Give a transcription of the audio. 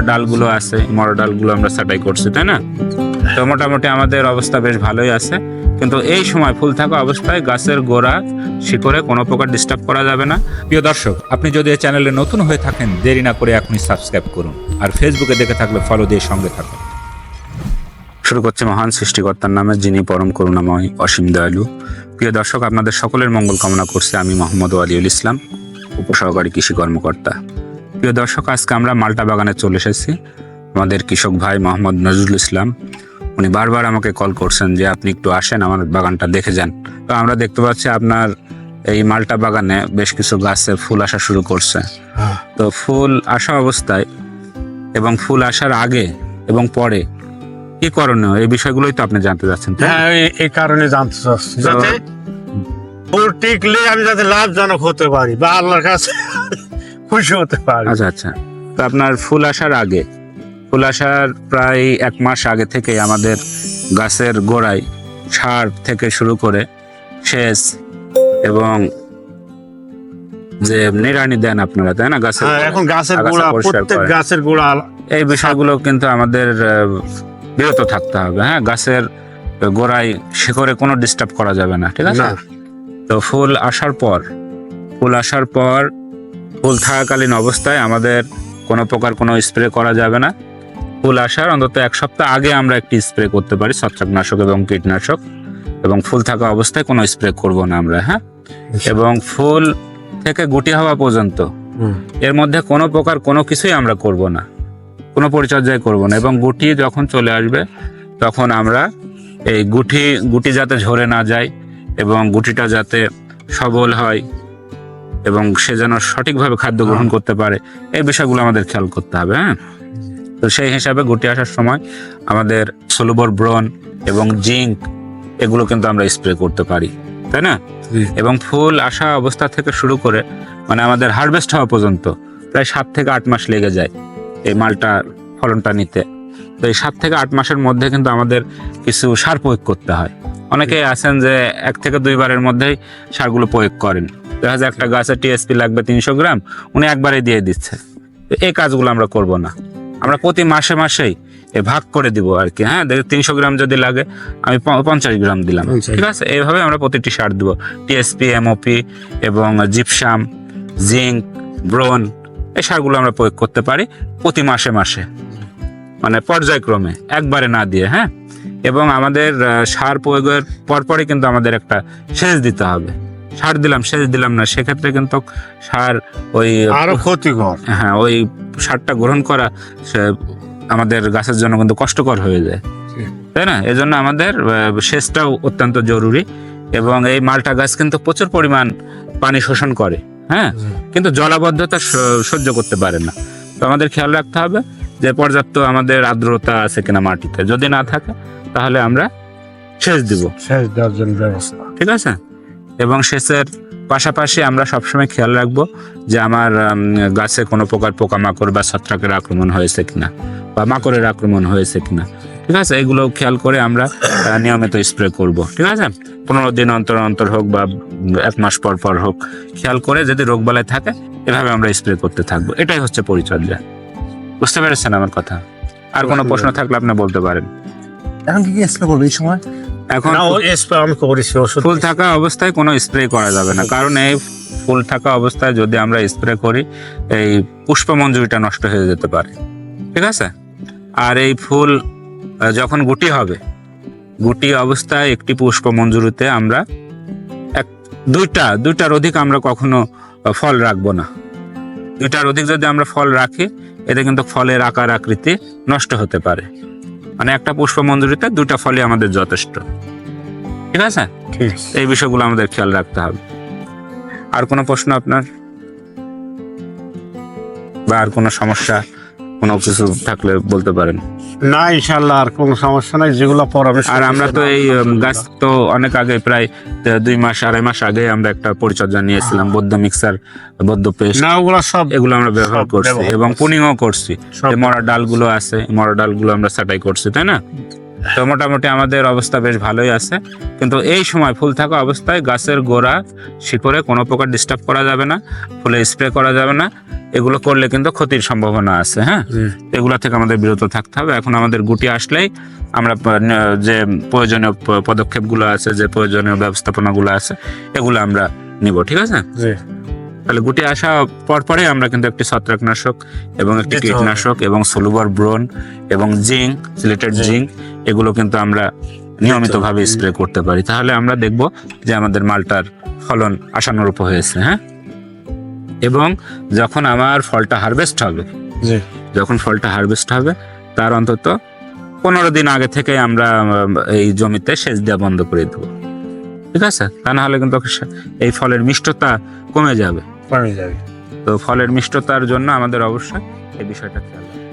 ডালগুলো আছে মরা ডালগুলো আমরা ছাটাই করছি, তাই না? তো মোটামুটি আমাদের অবস্থা বেশ ভালোই আছে। কিন্তু এই সময় ফুল থাকা অবস্থায় গাছের গোড়া, শিকড়ে কোনো প্রকার ডিস্টার্ব করা যাবে না। প্রিয় দর্শক, আপনি যদি এই চ্যানেলে নতুন হয়ে থাকেন, দেরি না করে এখনই সাবস্ক্রাইব করুন। আর ফেসবুকে দেখে থাকলে ফলো দিয়ে সঙ্গে থাকুন। শুরু করছে মহান সৃষ্টিকর্তার নামে, যিনি পরম করুণাময় অসীম দয়ালু। প্রিয় দর্শক, আপনাদের সকলের মঙ্গল কামনা করছে আমি মোহাম্মদ আলিউল ইসলাম, উপসহকারী কৃষি কর্মকর্তা। প্রিয় দর্শক আজকে আমরা মাল্টা বাগানে চলে এসেছি। আমাদের কৃষক ভাই মোহাম্মদ নজরুল ইসলাম উনি বারবার আমাকে কল করছেন যে আপনি একটু আসেন আমার বাগানটা দেখে যান। তো আমরা দেখতে পাচ্ছি আপনার এই মাল্টা বাগানে বেশ কিছু গাছে ফুল আসা শুরু করছে। তো ফুল আসা অবস্থায় এবং ফুল আসার আগে এবং পরে কি করণীয়? এই বিষয়গুলোই তো আপনি জানতে চাচ্ছেন হ্যাঁ এই- কারণে জানতে চাচ্ছি। যাতে ফুল টিকলে আমি যাতে লাভজনক হতে পারি বা আল্লাহর কাছে খুশি হতে পারি। আচ্ছা আচ্ছা। তো আপনার ফুল আসার আগে ফুল আসার প্রায় এক মাস আগে থেকে আমাদের গাছের গোড়ায় সার থেকে শুরু করে সেচ এবং যে দেন আপনারা তাই না? গাছের হ্যাঁ এখন গাছের গোড়া প্রত্যেক গাছের গোড়া এই বিষয়গুলো কিন্তু আমাদের বিরত থাকতে হবে হ্যাঁ? গাছের গোড়ায় শিকড়ে কোনো ডিস্টার্ব করা যাবে না ঠিক আছে? তো ফুল আসার পর ফুল আসার পর ফুল থাকাকালীন অবস্থায় আমাদের কোনো প্রকার কোনো স্প্রে করা যাবে না। ফুল আসার অন্তত এক সপ্তাহ আগে আমরা একটি স্প্রে করতে পারি ছত্রাকনাশক এবং কীটনাশক। এবং ফুল থাকা অবস্থায় কোনো স্প্রে করব না আমরা হ্যাঁ? এবং ফুল থেকে গুটি হওয়া পর্যন্ত এর মধ্যে কোনো প্রকার কোনো কিছুই আমরা করব না কোনো পরিচর্যাই করব না। এবং গুটি যখন চলে আসবে তখন আমরা এই গুটি গুটি যাতে ঝরে না যায় এবং গুটিটা যাতে সবল হয় এবং সে যেন সঠিকভাবে খাদ্য গ্রহণ করতে পারে এই বিষয়গুলো আমাদের খেয়াল করতে হবে হ্যাঁ? তো সেই হিসাবে গুটি আসার সময় আমাদের সোলোবর ব্রন এবং জিঙ্ক এগুলো কিন্তু আমরা স্প্রে করতে পারি তাই না? এবং ফুল আসা অবস্থা থেকে শুরু করে মানে আমাদের হারভেস্ট হওয়া পর্যন্ত প্রায় সাত থেকে আট মাস লেগে যায় এই মালটা ফলনটা নিতে। তো এই সাত থেকে আট মাসের মধ্যে কিন্তু আমাদের কিছু সার প্রয়োগ করতে হয়। অনেকেই আছেন যে এক থেকে দুইবারের মধ্যেই সারগুলো প্রয়োগ করেন। দেখা যায় একটা গাছের টিএসপি লাগবে তিনশো গ্রাম উনি একবারে দিয়ে দিচ্ছে। তো এই কাজগুলো আমরা করব না। আমরা প্রতি মাসে মাসেই এ ভাগ করে দিব আর কি হ্যাঁ? দেখ তিনশো গ্রাম যদি লাগে আমি পঞ্চাশ গ্রাম দিলাম। ঠিক আছে? এইভাবে আমরা প্রতিটি সার দিব। টিএসপি এমওপি এবং জিপসাম জিঙ্ক ব্রোন এই সারগুলো আমরা প্রয়োগ করতে পারি প্রতি মাসে মাসে। মানে পর্যায়ক্রমে একবারে না দিয়ে হ্যাঁ? এবং আমাদের সার প্রয়োগের পরপরই কিন্তু আমাদের একটা সেচ দিতে হবে। সার দিলাম সেচ দিলাম না সেক্ষেত্রে কিন্তু সার ওই আরও ক্ষতিকর। হ্যাঁ ওই সারটা গ্রহণ করা আমাদের গাছের জন্য কিন্তু কষ্টকর হয়ে যায়। তাই না? এজন্য আমাদের সেচটাও অত্যন্ত জরুরি এবং এই মালটা গাছ কিন্তু প্রচুর পরিমাণ পানি শোষণ করে হ্যাঁ? কিন্তু জলাবদ্ধতা সহ্য করতে পারে না। তো আমাদের খেয়াল রাখতে হবে যে পর্যাপ্ত আমাদের আর্দ্রতা আছে কিনা মাটিতে। যদি না থাকে তাহলে আমরা সেচ দিব। সেচ দেওয়ার জন্য ব্যবস্থা। ঠিক আছে? এবং সেচের পাশাপাশি আমরা সবসময় খেয়াল রাখব যে আমার গাছে কোনো প্রকার পোকামাকড় বা ছত্রাকের আক্রমণ হয়েছে কিনা বা মাকড়ের আক্রমণ হয়েছে কিনা। ঠিক আছে? এগুলো খেয়াল করে আমরা নিয়মিত স্প্রে করব। ঠিক আছে? পনেরো দিন অন্তর অন্তর হোক বা এক মাস পর পর হোক খেয়াল করে যদি রোগবালাই থাকে এভাবে আমরা স্প্রে করতে থাকব। এটাই হচ্ছে পরিচর্যা। বুঝতে পেরেছেন আমার কথা? আর কোনো প্রশ্ন থাকলে আপনি বলতে পারেন। এখন কি কি স্প্রে করবে এই সময়? এখন ও স্প্রে আমি করেছি ওষুধ ফুল থাকা অবস্থায় কোনো স্প্রে করা যাবে না। কারণ এই ফুল থাকা অবস্থায় যদি আমরা স্প্রে করি এই পুষ্পমঞ্জুরিটা নষ্ট হয়ে যেতে পারে। ঠিক আছে? আর এই ফুল যখন গুটি হবে গুটি অবস্থায় একটি পুষ্পমঞ্জুরিতে আমরা এক দুইটা দুইটার অধিক আমরা কখনো ফল রাখব না। দুইটার অধিক যদি আমরা ফল রাখি এতে কিন্তু ফলের আকার আকৃতি নষ্ট হতে পারে। মানে একটা পুষ্প মঞ্জুরিতে দুটা ফলই আমাদের যথেষ্ট। ঠিক আছে? ঠিক আছে। এই বিষয়গুলো আমাদের খেয়াল রাখতে হবে। আর কোনো প্রশ্ন আপনার? বা আর কোনো সমস্যা? কোনো কিছু থাকলে বলতে পারেন। না ইনশাল্লাহ আর কোনো সমস্যা নাই যেগুলো পরামর্শ আর আমরা তো এই গাছ তো অনেক আগে প্রায় দুই মাস আড়াই মাস আগে আমরা একটা পরিচর্যা নিয়েছিলাম বৌদ্ধ মিক্সার বৌদ্ধ পেস্ট। না ওগুলো সব এগুলো আমরা ব্যবহার করছি এবং। পুনিংও করছি। মরা ডালগুলো আছে মরা ডালগুলো আমরা ছাটাই করছি তাই না? তো মোটামুটি আমাদের অবস্থা বেশ ভালোই আছে। কিন্তু এই সময় ফুল থাকা অবস্থায় গাছের গোড়া শিকড়ে কোনো প্রকার ডিস্টার্ব করা যাবে না ফুলে স্প্রে করা যাবে না। এগুলো করলে কিন্তু ক্ষতির সম্ভাবনা আছে হ্যাঁ? এগুলা থেকে আমাদের বিরত থাকতে হবে। এখন আমাদের গুটি আসলেই আমরা যে প্রয়োজনীয় পদক্ষেপগুলো আছে যে প্রয়োজনীয় ব্যবস্থাপনাগুলো আছে এগুলো আমরা নিব ঠিক আছে? তাহলে গুটি আসা পর পরে আমরা কিন্তু একটি ছত্রাকনাশক এবং একটি কীটনাশক এবং সলুবার ব্রোন এবং জিঙ্ক সিলেটেড। জিঙ্ক এগুলো কিন্তু আমরা নিয়মিতভাবে স্প্রে করতে পারি। তাহলে আমরা দেখব যে আমাদের মালটার ফলন আশানুরূপ হয়েছে হ্যাঁ? এবং যখন আমার ফলটা হারভেস্ট হবে যখন ফলটা হারভেস্ট হবে তার অন্তত পনেরো দিন আগে থেকে আমরা এই জমিতে সেচ দেওয়া বন্ধ করে দেবো। ঠিক আছে? তা না হলে কিন্তু এই ফলের মিষ্টতা কমে যাবে। কমে যাবে। তো ফলের মিষ্টতার জন্য আমাদের অবশ্যই এই বিষয়টা খেয়াল রাখতে।